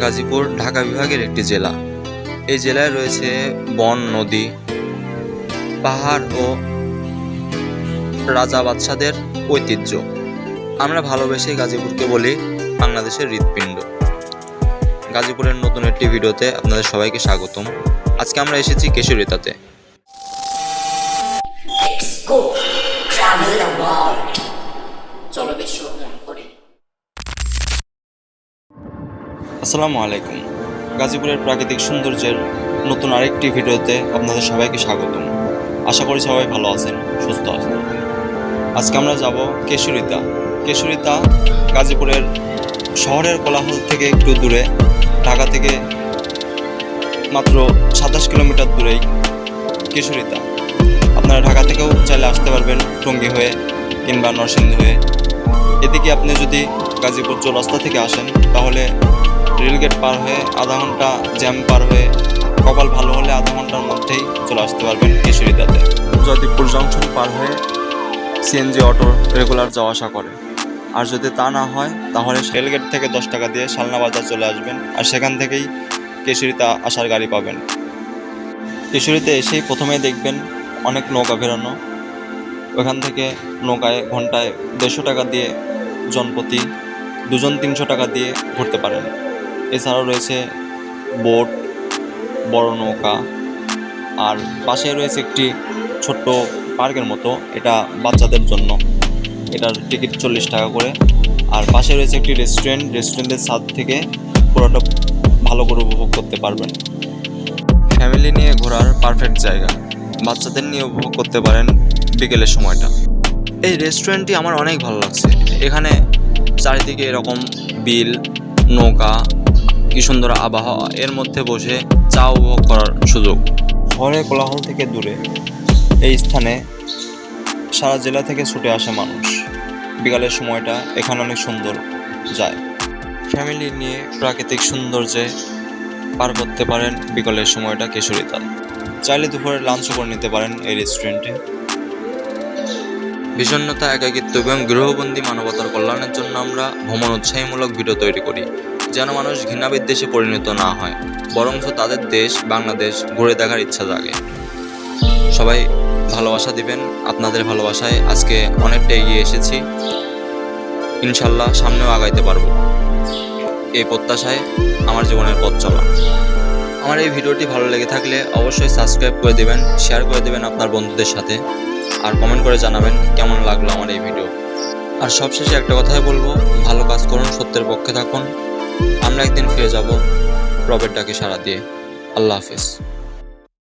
গাজীপুর, ঢাকা বিভাগের একটি জেলা। এই জেলায় রয়েছে বন, নদী, পাহাড় ও রাজা বাদশাদের ঐতিহ্য। আমরা ভালোবেসে গাজীপুরকে বলি বাংলাদেশের হৃৎপিণ্ড। গাজীপুরের নতুন একটি ভিডিওতে আপনাদের সবাইকে স্বাগতম। আজকে আমরা এসেছি কেশরিতাতে। আসসালামু আলাইকুম। গাজীপুরের প্রাকৃতিক সৌন্দর্যের নতুন আরেকটি ভিডিওতে আপনাদের সবাইকে স্বাগতম। আশা করি সবাই ভালো আছেন, সুস্থ আছেন। আজকে আমরা যাব কেশরিতা। কেশরিতা গাজীপুরের শহরের কোলাহল থেকে একটু দূরে, ঢাকা থেকে মাত্র সাতাশ কিলোমিটার দূরেই কেশরিতা। আপনারা ঢাকা থেকেও চাইলে আসতে পারবেন টঙ্গী হয়ে কিংবা নরসিংদী হয়ে। এদিকে আপনি যদি গাজীপুর চৌরাস্তা থেকে আসেন, তাহলে রেলগেট পার হয়ে আধা ঘণ্টা জ্যাম পার হয়ে কপাল ভালো হলে আধা ঘণ্টার মধ্যেই চলে আসতে পারবেন কেশরিদাতে জয়দীপুর জংশন পার হয়ে সিএনজি অটো রেগুলার যাওয়া আসা করে। আর যদি তা না হয় তাহলে রেলগেট থেকে দশ টাকা দিয়ে শালনা বাজার চলে আসবেন আর সেখান থেকেই কেশরিতা আসার গাড়ি পাবেন। কেশরিতে এসেই প্রথমেই দেখবেন অনেক নৌকা বেরোনো ওখান থেকে নৌকায় ঘন্টায় দেড়শো টাকা দিয়ে জনপ্রতি দুজন তিনশো টাকা দিয়ে ঘুরতে পারেন। এছাড়াও রয়েছে বোট, বড় নৌকা, আর পাশে রয়েছে একটি ছোট্ট পার্কের মতো, এটা বাচ্চাদের জন্য। এটার টিকিট চল্লিশ টাকা করে। আর পাশে রয়েছে একটি রেস্টুরেন্ট, রেস্টুরেন্টের ছাদ থেকে পুরোটা ভালো করে উপভোগ করতে পারবেন। ফ্যামিলি নিয়ে ঘোরার পারফেক্ট জায়গা। বাচ্চাদের নিয়ে উপভোগ করতে পারেন বিকেলের সময়টা। এই রেস্টুরেন্টটি আমার অনেক ভালো লাগছে। এখানে চারিদিকে এরকম বিল, নৌকা কি সুন্দর আবহাওয়া। এর মধ্যে বসে চা উপভোগ করার সুযোগ। শহরের কোলাহল থেকে দূরে, এই স্থানে সারা জেলা থেকে ছুটে আসে মানুষ। বিকালের সময়টা এখানে অনেক সুন্দর যায়। ফ্যামিলি নিয়ে প্রাকৃতিক সৌন্দর্যে পার করতে পারেন বিকালের সময়টা কেশরিতায় চাইলে দুপুরে লাঞ্চও করে নিতে পারেন এই রেস্টুরেন্টে বিষণ্ণতা, একাকিত্ব এবং গৃহবন্দী মানবতার কল্যাণের জন্য আমরা ভ্রমণ উৎসাহীমূলক ভিডিও তৈরি করি। যেন মানুষ ঘৃণা বিদ্বেষে পরিণত না হয়, বরঞ্চ তাদের দেশ, বাংলাদেশ ঘুরে দেখার ইচ্ছা জাগে। সবাই ভালোবাসা দিবেন, আপনাদের ভালোবাসায় আজকে অনেকটা এগিয়ে এসেছি। ইনশাল্লাহ সামনেও আগাইতে পারব। এই প্রত্যাশায় আমার জীবনের পথ চলা। আমার এই ভিডিওটি ভালো লেগে থাকলে অবশ্যই সাবস্ক্রাইব করে দেবেন, শেয়ার করে দেবেন আপনার বন্ধুদের সাথে, আর কমেন্ট করে জানাবেন কেমন লাগল আমার এই ভিডিও। আর সবশেষে একটা কথাই বলব, ভালো কাজ করুন, সত্যের পক্ষে থাকুন। আমরা একদিন ফিরে যাব রবের ডাকে সাড়া দিয়ে। আল্লাহ হাফেজ।